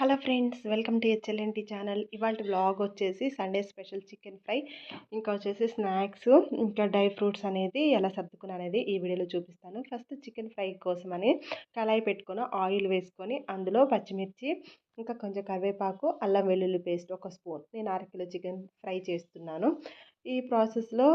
Hello friends welcome to HLNT channel. ఇవాళ blog వచ్చేసి Sunday special chicken fry ఇంకా వచ్చేసి స్నాక్స్ ఇంకా డ్రై ఫ్రూట్స్ అనేది ఎలా సర్దుకుని అనేది ఈ వీడియోలో చూపిస్తాను. ఫస్ట్ చికెన్ ఫ్రై కోసం అని కళాయి పెట్టుకొని ఆయిల్ వేసుకొని అందులో పచ్చిమిర్చి ఇంకా కొంచెం కరివేపాకు అల్లం వెల్లుల్లి పేస్ట్ ఒక స్పూన్. నేను అరకిలో చికెన్ ఫ్రై చేస్తున్నాను. ఈ ప్రాసెస్లో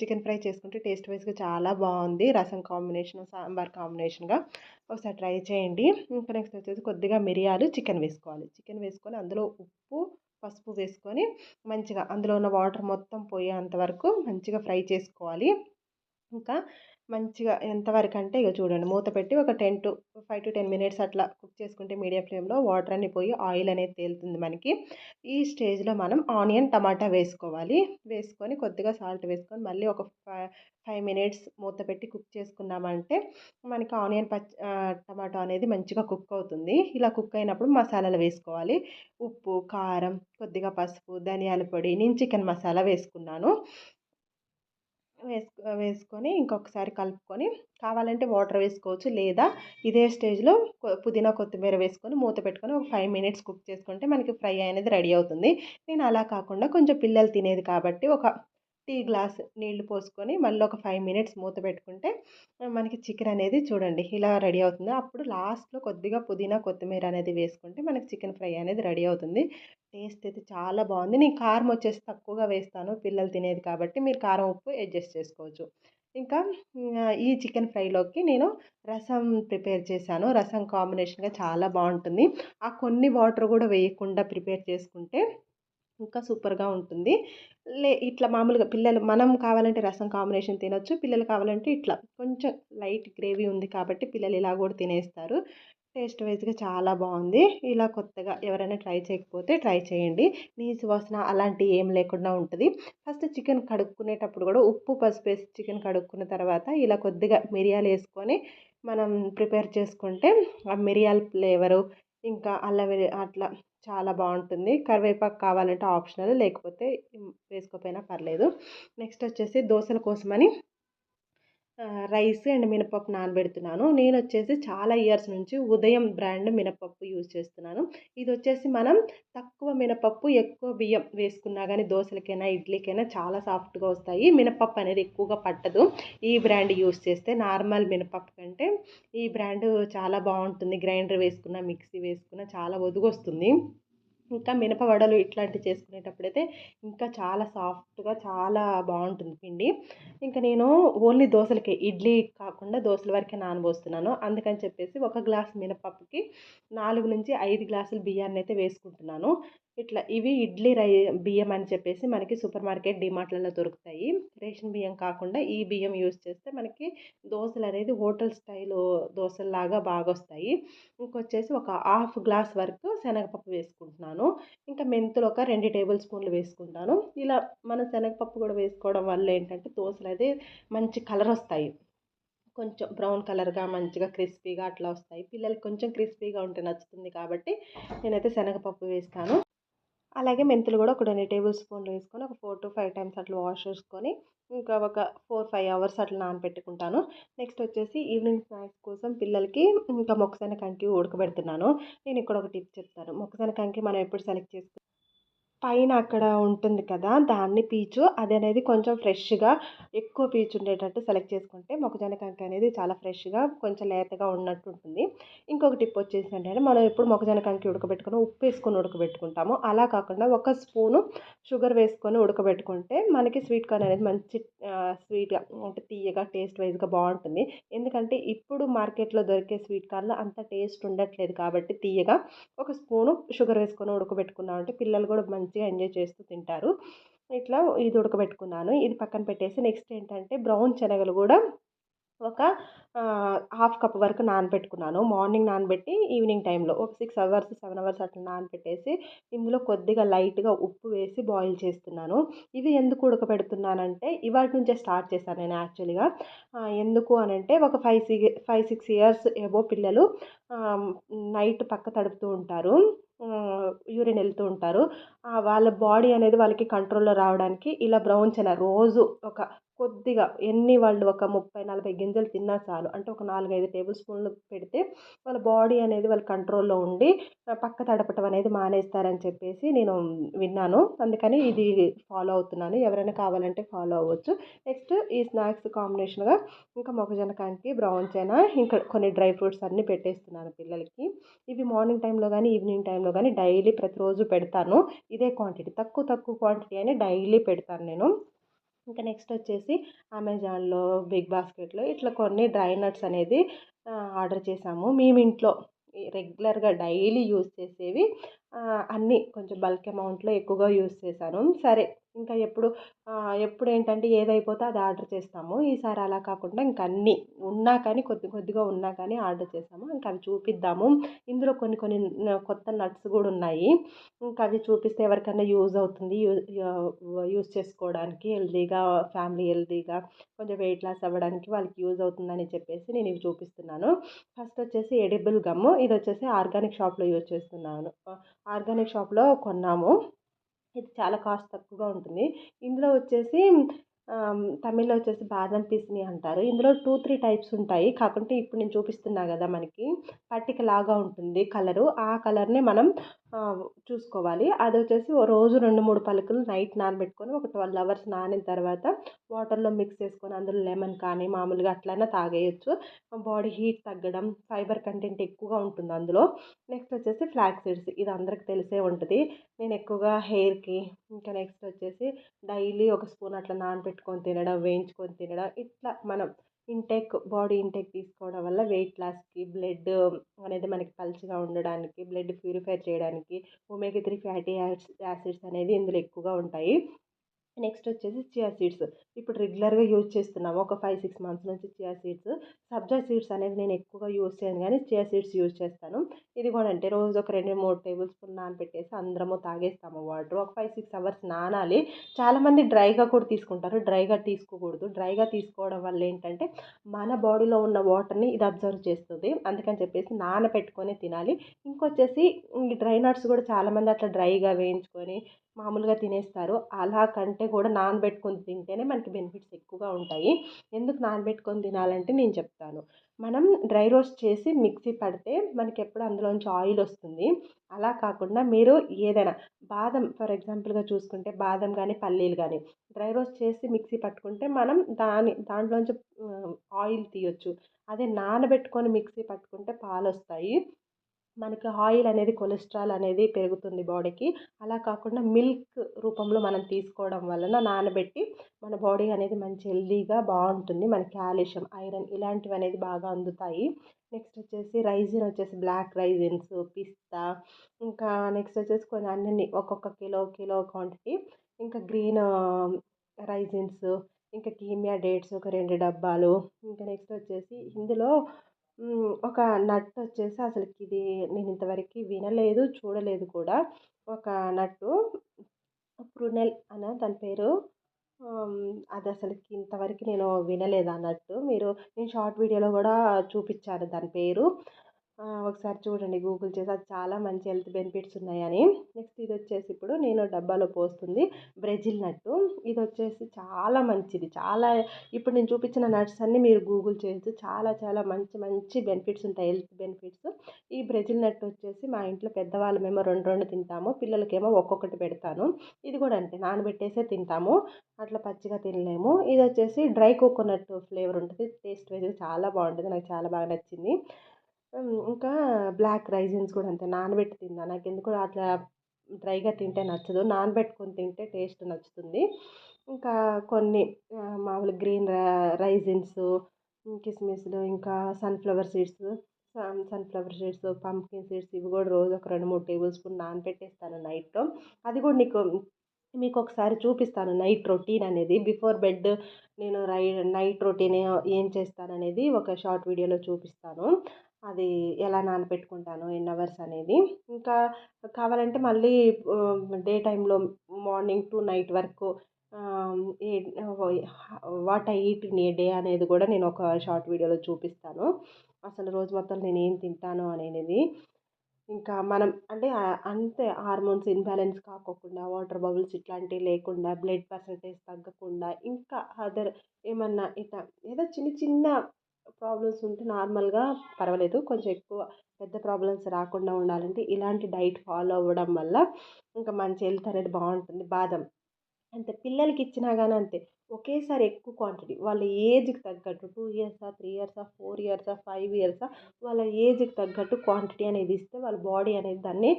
చికెన్ ఫ్రై చేసుకుంటే టేస్ట్ వైజ్గా చాలా బాగుంది రసం కాంబినేషన్ సాంబార్ కాంబినేషన్గా ఒకసారి ట్రై చేయండి. ఇంకా నెక్స్ట్ వచ్చేసి కొద్దిగా మిరియాలు చికెన్ వేసుకోవాలి. చికెన్ వేసుకొని అందులో ఉప్పు పసుపు వేసుకొని మంచిగా అందులో ఉన్న వాటర్ మొత్తం పోయేంత వరకు మంచిగా ఫ్రై చేసుకోవాలి. ఇంకా మంచిగా ఎంతవరకు అంటే ఇక చూడండి మూత పెట్టి ఒక ten to five to ten minutes అట్లా కుక్ చేసుకుంటే మీడియం ఫ్లేమ్లో వాటర్ అన్ని పోయి ఆయిల్ అనేది తేలుతుంది మనకి. ఈ స్టేజ్లో మనం ఆనియన్ టమాటా వేసుకోవాలి. వేసుకొని కొద్దిగా సాల్ట్ వేసుకొని మళ్ళీ ఒక ఫైవ్ మినిట్స్ మూత పెట్టి కుక్ చేసుకున్నామంటే మనకి ఆనియన్ పచ్చి టమాటో అనేది మంచిగా కుక్ అవుతుంది. ఇలా కుక్ అయినప్పుడు మసాలాలు వేసుకోవాలి. ఉప్పు కారం కొద్దిగా పసుపు ధనియాల పొడి నేను చికెన్ మసాలా వేసుకున్నాను. వేసుకో వేసుకొని ఇంకొకసారి కలుపుకొని కావాలంటే వాటర్ వేసుకోవచ్చు లేదా ఇదే స్టేజ్లో పుదీనా కొత్తిమీర వేసుకొని మూత పెట్టుకొని ఒక ఫైవ్ మినిట్స్ కుక్ చేసుకుంటే మనకి ఫ్రై అనేది రెడీ అవుతుంది. నేను అలా కాకుండా కొంచెం పిల్లలు తినేది కాబట్టి ఒక టీ గ్లాస్ నీళ్ళు పోసుకొని మళ్ళీ ఒక ఫైవ్ మినిట్స్ మూత పెట్టుకుంటే మనకి చికెన్ అనేది చూడండి ఇలా రెడీ అవుతుంది. అప్పుడు లాస్ట్లో కొద్దిగా పుదీనా కొత్తిమీర అనేది వేసుకుంటే మనకి చికెన్ ఫ్రై అనేది రెడీ అవుతుంది. టేస్ట్ అయితే చాలా బాగుంది. నేను కారం వచ్చేసి తక్కువగా వేస్తాను పిల్లలు తినేది కాబట్టి మీరు కారం ఉప్పు అడ్జస్ట్ చేసుకోవచ్చు. ఇంకా ఈ చికెన్ ఫ్రైలోకి నేను రసం ప్రిపేర్ చేశాను. రసం కాంబినేషన్గా చాలా బాగుంటుంది. ఆ కొన్ని వాటర్ కూడా వేయకుండా ప్రిపేర్ చేసుకుంటే ఇంకా సూపర్గా ఉంటుంది. లే ఇట్లా మామూలుగా పిల్లలు మనం కావాలంటే రసం కాంబినేషన్ తినొచ్చు పిల్లలు కావాలంటే ఇట్లా కొంచెం లైట్ గ్రేవీ ఉంది కాబట్టి పిల్లలు ఇలా కూడా తినేస్తారు. టేస్ట్ వైజ్గా చాలా బాగుంది. ఇలా కొత్తగా ఎవరైనా ట్రై చేయకపోతే ట్రై చేయండి. నీసు వాసన అలాంటివి ఏం లేకుండా ఉంటుంది. ఫస్ట్ చికెన్ కడుక్కునేటప్పుడు కూడా ఉప్పు పసుపు వేసి చికెన్ కడుక్కున్న తర్వాత ఇలా కొద్దిగా మిరియాలు వేసుకొని మనం ప్రిపేర్ చేసుకుంటే ఆ మిరియాల ఫ్లేవరు ఇంకా అల్లం అట్లా చాలా బాగుంటుంది. కరివేపాకు కావాలంటే ఆప్షనల్ లేకపోతే వేసుకోకపోయినా పర్లేదు. నెక్స్ట్ వచ్చేసి దోశల కోసమని రైస్ అండ్ మినపప్పు నానబెడుతున్నాను. నేను వచ్చేసి చాలా ఇయర్స్ నుంచి ఉదయం బ్రాండ్ మినపప్పు యూజ్ చేస్తున్నాను. ఇది వచ్చేసి మనం తక్కువ మినపప్పు ఎక్కువ బియ్యం వేసుకున్నా కానీ దోశలకైనా ఇడ్లీకైనా చాలా సాఫ్ట్గా వస్తాయి. మినపప్పు అనేది ఎక్కువగా పట్టదు. ఈ బ్రాండ్ యూజ్ చేస్తే నార్మల్ మినపప్పు కంటే ఈ బ్రాండ్ చాలా బాగుంటుంది. గ్రైండర్ వేసుకున్న మిక్సీ వేసుకున్న చాలా ఒదుగొస్తుంది. ఇంకా మినప వడలు ఇట్లాంటివి చేసుకునేటప్పుడైతే ఇంకా చాలా సాఫ్ట్గా చాలా బాగుంటుంది పిండి. ఇంకా నేను ఓన్లీ దోశలకే ఇడ్లీ కాకుండా దోశల వరకే నానబోస్తున్నాను. అందుకని చెప్పేసి ఒక గ్లాస్ మినపప్పుకి నాలుగు నుంచి ఐదు గ్లాసులు బియ్యాన్ని అయితే వేసుకుంటున్నాను. ఇట్లా ఇవి ఇడ్లీ రై బియ్యం అని చెప్పేసి మనకి సూపర్ మార్కెట్ డిమార్ట్లలో దొరుకుతాయి. రేషన్ బియ్యం కాకుండా ఈ బియ్యం యూస్ చేస్తే మనకి దోశలు అనేది హోటల్ స్టైల్ దోశల్లాగా బాగా వస్తాయి ఇంకొచ్చేసి ఒక హాఫ్ గ్లాస్ వరకు శనగపప్పు వేసుకుంటున్నాను. ఇంకా మెంతులు ఒక రెండు టేబుల్ స్పూన్లు వేసుకుంటాను. ఇలా మన శనగపప్పు కూడా వేసుకోవడం వల్ల ఏంటంటే దోశలు అయితే మంచి కలర్ వస్తాయి. కొంచెం బ్రౌన్ కలర్గా మంచిగా క్రిస్పీగా అట్లా వస్తాయి. పిల్లలకి కొంచెం క్రిస్పీగా ఉంటే నచ్చుతుంది కాబట్టి నేనైతే శనగపప్పు వేస్తాను. అలాగే మెంతులు కూడా ఒక రెండు టేబుల్ స్పూన్లు వేసుకొని ఒక ఫోర్ టు ఫైవ్ టైమ్స్ అట్లా వాష్ చేసుకొని ఇంకా ఒక ఫోర్ ఫైవ్ అవర్స్ అట్లా నానబెట్టుకుంటాను నెక్స్ట్ వచ్చేసి ఈవినింగ్ స్నాక్స్ కోసం పిల్లలకి ఇంకా మొక్కసైన కంకి ఉడకబెడుతున్నాను. నేను ఇక్కడ ఒక టిప్ చెప్తాను. మొక్కసైన కంకి మనం ఎప్పుడు సెలెక్ట్ చేసుకుంటాం పైన అక్కడ ఉంటుంది కదా దాన్ని పీచు. అది అనేది కొంచెం ఫ్రెష్గా ఎక్కువ పీచు ఉండేటట్టు సెలెక్ట్ చేసుకుంటే మొక్కజొన్న కంకి అనేది చాలా ఫ్రెష్గా కొంచెం లేతగా ఉన్నట్టు ఉంటుంది. ఇంకొక టిప్ వచ్చేసి ఏంటంటే మనం ఎప్పుడు మొక్కజొన్న కంకి ఉడకబెట్టుకుని ఉప్పు వేసుకొని ఉడకబెట్టుకుంటాము. అలా కాకుండా ఒక స్పూను షుగర్ వేసుకొని ఉడకబెట్టుకుంటే మనకి స్వీట్ కార్న్ అనేది మంచి స్వీట్గా అంటే తీయగా టేస్ట్ వైజ్గా బాగుంటుంది. ఎందుకంటే ఇప్పుడు మార్కెట్లో దొరికే స్వీట్ కార్న్లో అంత టేస్ట్ ఉండట్లేదు కాబట్టి తీయగా ఒక స్పూను షుగర్ వేసుకొని ఉడకబెట్టుకున్నామంటే పిల్లలు కూడా మంచి మంచిగా ఎంజాయ్ చేస్తూ తింటారు. ఇట్లా ఇది ఉడకబెట్టుకున్నాను. ఇది పక్కన పెట్టేసి నెక్స్ట్ ఏంటంటే బ్రౌన్ శనగలు కూడా ఒక హాఫ్ కప్ వరకు నానబెట్టుకున్నాను. మార్నింగ్ నానబెట్టి ఈవినింగ్ టైంలో ఒక సిక్స్ అవర్స్ సెవెన్ అవర్స్ అట్లా నానబెట్టేసి ఇందులో కొద్దిగా లైట్గా ఉప్పు వేసి బాయిల్ చేస్తున్నాను. ఇవి ఎందుకు ఉడకబెడుతున్నానంటే ఇవాటి నుంచే స్టార్ట్ చేశాను నేను యాక్చువల్గా. ఎందుకు అని అంటే ఒక five six five six years ఏవో పిల్లలు నైట్ పక్క తడుపుతూ ఉంటారు. యూరిన్ వెళ్తూ ఉంటారు. వాళ్ళ బాడీ అనేది వాళ్ళకి కంట్రోల్లో రావడానికి ఇలా బ్రౌన్ చెన రోజు ఒక కొద్దిగా ఎన్ని వాళ్ళు ఒక ముప్పై నలభై గింజలు తిన్నా చాలు. అంటే ఒక నాలుగైదు టేబుల్ స్పూన్లు పెడితే వాళ్ళ బాడీ అనేది వాళ్ళ కంట్రోల్లో ఉండి పక్క తడపటం అనేది మానేస్తారని చెప్పేసి నేను విన్నాను. అందుకని ఇది ఫాలో అవుతున్నాను. ఎవరైనా కావాలంటే ఫాలో అవ్వచ్చు. నెక్స్ట్ ఈ స్నాక్స్ కాంబినేషన్గా ఇంకా మొక్కజొన్న కంకి బ్రౌన్ చైనా ఇంకా కొన్ని డ్రై ఫ్రూట్స్ అన్నీ పెట్టేస్తున్నాను పిల్లలకి. ఇవి మార్నింగ్ టైంలో కానీ ఈవినింగ్ టైంలో కానీ డైలీ ప్రతిరోజు పెడతాను. ఇదే క్వాంటిటీ. తక్కువ తక్కువ క్వాంటిటీ అని డైలీ పెడతాను నేను. ఇంకా నెక్స్ట్ వచ్చేసి అమెజాన్లో బిగ్ బాస్కెట్లో ఇట్లా కొన్ని డ్రై నట్స్ అనేది ఆర్డర్ చేసాము. మేము ఇంట్లో రెగ్యులర్గా డైలీ యూస్ చేసేవి అన్నీ కొంచెం బల్క్ అమౌంట్లో ఎక్కువగా యూస్ చేశాను. సరే ఇంకా ఎప్పుడు ఎప్పుడు ఏంటంటే ఏది అయిపోతే అది ఆర్డర్ చేస్తాము. ఈసారి అలా కాకుండా ఇంక అన్నీ ఉన్నా కానీ కొద్ది కొద్దిగా ఉన్నా కానీ ఆర్డర్ చేసాము ఇంకా అవి చూపిద్దాము. ఇందులో కొన్ని కొన్ని కొత్త నట్స్ కూడా ఉన్నాయి. ఇంకా అవి చూపిస్తే ఎవరికైనా యూజ్ అవుతుంది. యూజ్ చేసుకోవడానికి హెల్దీగా ఫ్యామిలీ హెల్దీగా కొంచెం వెయిట్ లాస్ అవ్వడానికి వాళ్ళకి యూజ్ అవుతుందని చెప్పేసి నేను ఇవి చూపిస్తున్నాను. ఫస్ట్ వచ్చేసి ఎడిబుల్ గమ్. ఇది వచ్చేసి ఆర్గానిక్ షాప్లో యూజ్ చేస్తున్నాను. ఆర్గానిక్ షాప్లో కొన్నాము. ఇది చాలా కాస్ట్ తక్కువగా ఉంటుంది. ఇందులో వచ్చేసి తమిళ్ళో వచ్చేసి బాదం పీస్ని అంటారు. ఇందులో టూ త్రీ టైప్స్ ఉంటాయి. కాకుంటే ఇప్పుడు నేను చూపిస్తున్నా కదా మనకి. పట్టిక లాగా ఉంటుంది కలరు. ఆ కలర్ని మనం చూసుకోవాలి. అది వచ్చేసి రోజు రెండు మూడు పలుకులు నైట్ నానబెట్టుకొని ఒక ట్వెల్వ్ అవర్స్ నానిన తర్వాత వాటర్లో మిక్స్ చేసుకొని అందులో లెమన్ కానీ మామూలుగా అట్లయినా తాగేయచ్చు. బాడీ హీట్ తగ్గడం ఫైబర్ కంటెంట్ ఎక్కువగా ఉంటుంది అందులో. నెక్స్ట్ వచ్చేసి ఫ్లాక్ సీడ్స్ ఇది అందరికి తెలిసే ఉంటుంది. నేను ఎక్కువగా హెయిర్కి ఇంకా నెక్స్ట్ వచ్చేసి డైలీ ఒక స్పూన్ అట్లా నానబెట్టుకొని తినడం వేయించుకొని తినడం ఇట్లా మనం ఇంటేక్ బాడీ ఇంటేక్ తీసుకోవడం వల్ల వెయిట్ లాస్కి బ్లడ్ అనేది మనకి పల్చగా ఉండడానికి బ్లడ్ ప్యూరిఫై చేయడానికి ఒమేగా త్రీ ఫ్యాటీ యాసిడ్స్ అనేది ఇందులో ఎక్కువగా ఉంటాయి. నెక్స్ట్ వచ్చేసి చియా సీడ్స్. ఇప్పుడు రెగ్యులర్గా యూజ్ చేస్తున్నాము. ఒక ఫైవ్ సిక్స్ మంత్స్ నుంచి చియా సీడ్స్. సబ్జా సీడ్స్ అనేది నేను ఎక్కువగా యూజ్ చేయను కానీ చియా సీడ్స్ యూజ్ చేస్తాను. ఇది కూడా అంటే రోజు ఒక రెండు మూడు టేబుల్ స్పూన్ నానబెట్టేసి అందరము తాగేస్తాము వాటర్. ఒక ఫైవ్ సిక్స్ అవర్స్ నానాలి. చాలామంది డ్రైగా కూడా తీసుకుంటారు. డ్రైగా తీసుకోకూడదు. డ్రైగా తీసుకోవడం వల్ల ఏంటంటే మన బాడీలో ఉన్న వాటర్ని ఇది అబ్జర్వ్ చేస్తుంది. అందుకని చెప్పేసి నానబెట్టుకొని తినాలి. ఇంకొచ్చేసి ఈ డ్రై నట్స్ కూడా చాలామంది అట్లా డ్రైగా వేయించుకొని మామూలుగా తినేస్తారు. అలా కంటే కూడా నానబెట్టుకొని తింటేనే మనకి బెనిఫిట్స్ ఎక్కువగా ఉంటాయి. ఎందుకు నానబెట్టుకొని తినాలంటే నేను చెప్తాను. మనం డ్రై రోస్ట్ చేసి మిక్సీ పడితే మనకి ఎప్పుడు అందులోంచి ఆయిల్ వస్తుంది. అలా కాకుండా మీరు ఏదైనా బాదం ఫర్ ఎగ్జాంపుల్గా చూసుకుంటే బాదం కానీ పల్లీలు కానీ డ్రై రోస్ట్ చేసి మిక్సీ పట్టుకుంటే మనం దాని దాంట్లోంచి ఆయిల్ తీయొచ్చు. అదే నానబెట్టుకొని మిక్సీ పట్టుకుంటే పాలు వస్తాయి మనకి ఆయిల్ అనేది కొలెస్ట్రాల్ అనేది పెరుగుతుంది బాడీకి. అలా కాకుండా మిల్క్ రూపంలో మనం తీసుకోవడం వలన నానబెట్టి మన బాడీ అనేది మంచి హెల్దీగా బాగుంటుంది. మన క్యాల్షియం ఐరన్ ఇలాంటివి అనేది బాగా అందుతాయి. నెక్స్ట్ వచ్చేసి రైజిన్ వచ్చేసి బ్లాక్ రైజిన్స్ పిస్తా ఇంకా నెక్స్ట్ వచ్చేసి కొన్ని అన్ని ఒక్కొక్క కిలో కిలో క్వాంటిటీ. ఇంకా గ్రీన్ రైజిన్స్ ఇంకా కీమియా డేట్స్ ఒక రెండు డబ్బాలు. ఇంకా నెక్స్ట్ వచ్చేసి ఇందులో ఒక నట్ వచ్చేసి అసలుకి ఇది నేను ఇంతవరకు వినలేదు చూడలేదు కూడా. ఒక నట్టు ప్రునెల్ అనే దాని పేరు. అది అసలుకి ఇంతవరకు నేను వినలేదు ఆ నట్టు. మీరు నేను షార్ట్ వీడియోలో కూడా చూపించాను దాని పేరు. ఒకసారి చూడండి గూగుల్ చేసి. అది చాలా మంచి హెల్త్ బెనిఫిట్స్ ఉన్నాయని. నెక్స్ట్ ఇది వచ్చేసి ఇప్పుడు నేను డబ్బాలో పోస్తుంది. Brazil nut. ఇది వచ్చేసి చాలా మంచిది. చాలా ఇప్పుడు నేను చూపించిన నట్స్ అన్నీ మీరు గూగుల్ చేయొచ్చు చాలా చాలా మంచి మంచి బెనిఫిట్స్ ఉంటాయి. Health benefits. ఈ బ్రెజిల్ నట్ వచ్చేసి మా ఇంట్లో పెద్దవాళ్ళమేమో రెండు రెండు తింటాము. పిల్లలకేమో ఒక్కొక్కటి పెడతాను. ఇది కూడా అంతే. నానబెట్టేసే తింటాము. అట్లా పచ్చిగా తినలేము. ఇది వచ్చేసి డ్రై కోకోనట్ ఫ్లేవర్ ఉంటుంది. టేస్ట్ వైజ్ చాలా బాగుంటుంది. నాకు చాలా బాగా నచ్చింది. ఇంకా బ్లాక్ రైజిన్స్ కూడా అంతే. నానబెట్టి తిన్నాను నాకు ఎందుకో అట్లా డ్రైగా తింటే నచ్చదు. నానబెట్టుకొని తింటే టేస్ట్ నచ్చుతుంది. ఇంకా కొన్ని మామూలు గ్రీన్ రైజిన్స్ కిస్మిస్లు ఇంకా sunflower seeds sunflower seeds pumpkin seeds ఇవి కూడా రోజు ఒక రెండు మూడు టేబుల్ స్పూన్ నానబెట్టేస్తాను నైట్. అది కూడా నీకు మీకు ఒకసారి చూపిస్తాను. నైట్ రొటీన్ అనేది. బిఫోర్ బెడ్ నేను రై నైట్ రొటీన్ ఏం చేస్తాననేది ఒక షార్ట్ వీడియోలో చూపిస్తాను. అది ఎలా నానబెట్టుకుంటాను ఎన్ని అవర్స్ అనేది. ఇంకా కావాలంటే మళ్ళీ డే టైంలో మార్నింగ్ టు నైట్ వరకు what I eat in a day అనేది కూడా నేను ఒక షార్ట్ వీడియోలో చూపిస్తాను. అసలు రోజు మొత్తం నేను ఏం తింటాను అనేది. ఇంకా మనం అంటే అంతే హార్మోన్స్ ఇన్బ్యాలెన్స్ కాకోకుండా వాటర్ బబుల్స్ ఇట్లాంటివి లేకుండా బ్లడ్ పర్సంటేజ్ తగ్గకుండా ఇంకా అదర్ ఏమన్నా ఇట్లా ఏదో చిన్న చిన్న ప్రాబ్లమ్స్ ఉంటే నార్మల్గా పర్వాలేదు. కొంచెం ఎక్కువ పెద్ద ప్రాబ్లమ్స్ రాకుండా ఉండాలంటే ఇలాంటి డైట్ ఫాలో అవ్వడం వల్ల ఇంకా మంచి హెల్త్ అనేది బాగుంటుంది. బాదం. అంతే పిల్లలకి ఇచ్చినా కానీ అంతే. ఒకేసారి ఎక్కువ క్వాంటిటీ. వాళ్ళ ఏజ్కి తగ్గట్టు టూ ఇయర్సా త్రీ ఇయర్సా ఫోర్ ఇయర్సా ఫైవ్ ఇయర్సా వాళ్ళ ఏజ్కి తగ్గట్టు క్వాంటిటీ అనేది ఇస్తే వాళ్ళ బాడీ అనేది దాన్ని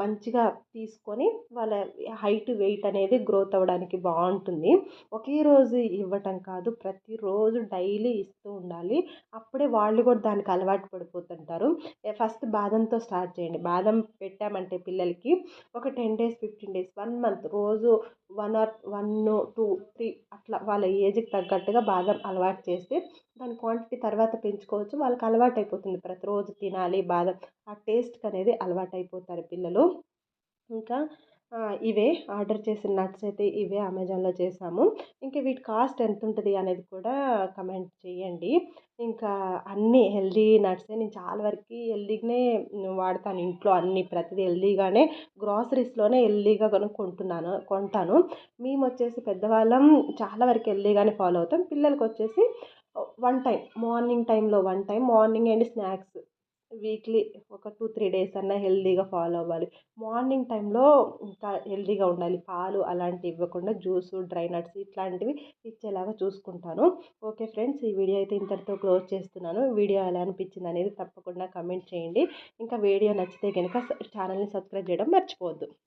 మంచిగా తీసుకొని వాళ్ళ హైట్ వెయిట్ అనేది గ్రోత్ అవ్వడానికి బాగుంటుంది. ఒకే రోజు ఇవ్వటం కాదు ప్రతిరోజు డైలీ ఇస్తూ ఉండాలి. అప్పుడే వాళ్ళు కూడా దానికి అలవాటు పడిపోతుంటారు. ఫస్ట్ బాదంతో స్టార్ట్ చేయండి. బాదం పెట్టామంటే పిల్లలకి ఒక ten days fifteen days one month రోజు one or one two three అట్లా వాళ్ళ ఏజ్కి తగ్గట్టుగా బాదం అలవాటు చేస్తే దాని క్వాంటిటీ తర్వాత పెంచుకోవచ్చు. వాళ్ళకి అలవాటు అయిపోతుంది ప్రతిరోజు తినాలి బాదం. ఆ టేస్ట్కి అనేది అలవాటు అయిపోతారు పిల్లలు. ఇంకా ఇవే ఆర్డర్ చేసిన నట్స్ అయితే ఇవే అమెజాన్లో చేసాము ఇంకా వీటి కాస్ట్ ఎంత ఉంటుంది అనేది కూడా కమెంట్ చేయండి. ఇంకా అన్నీ హెల్దీ నట్సే నేను చాలా వరకు హెల్దీగానే వాడతాను ఇంట్లో అన్ని ప్రతిదీ హెల్దీగానే గ్రాసరీస్లోనే హెల్దీగా కొనుక్కుంటున్నాను కొంటాను. మేము వచ్చేసి పెద్దవాళ్ళం చాలా వరకు హెల్దీగానే ఫాలో అవుతాం. పిల్లలకి వచ్చేసి వన్ టైం మార్నింగ్ టైంలో one time morning and snacks weekly ఒక టూ త్రీ డేస్ అన్నా హెల్దీగా ఫాలో అవ్వాలి. మార్నింగ్ టైంలో ఇంకా హెల్దీగా ఉండాలి. పాలు అలాంటివి ఇవ్వకుండా జ్యూస్ డ్రై నట్స్ ఇట్లాంటివి ఇచ్చేలాగా చూసుకుంటాను. ఓకే ఫ్రెండ్స్ ఈ వీడియో అయితే ఇంతటితో క్లోజ్ చేస్తున్నాను. వీడియో ఎలా అనిపించింది అనేది తప్పకుండా కమెంట్ చేయండి. ఇంకా వీడియో నచ్చితే కనుక ఛానల్ని సబ్స్క్రైబ్ చేయడం మర్చిపోవద్దు.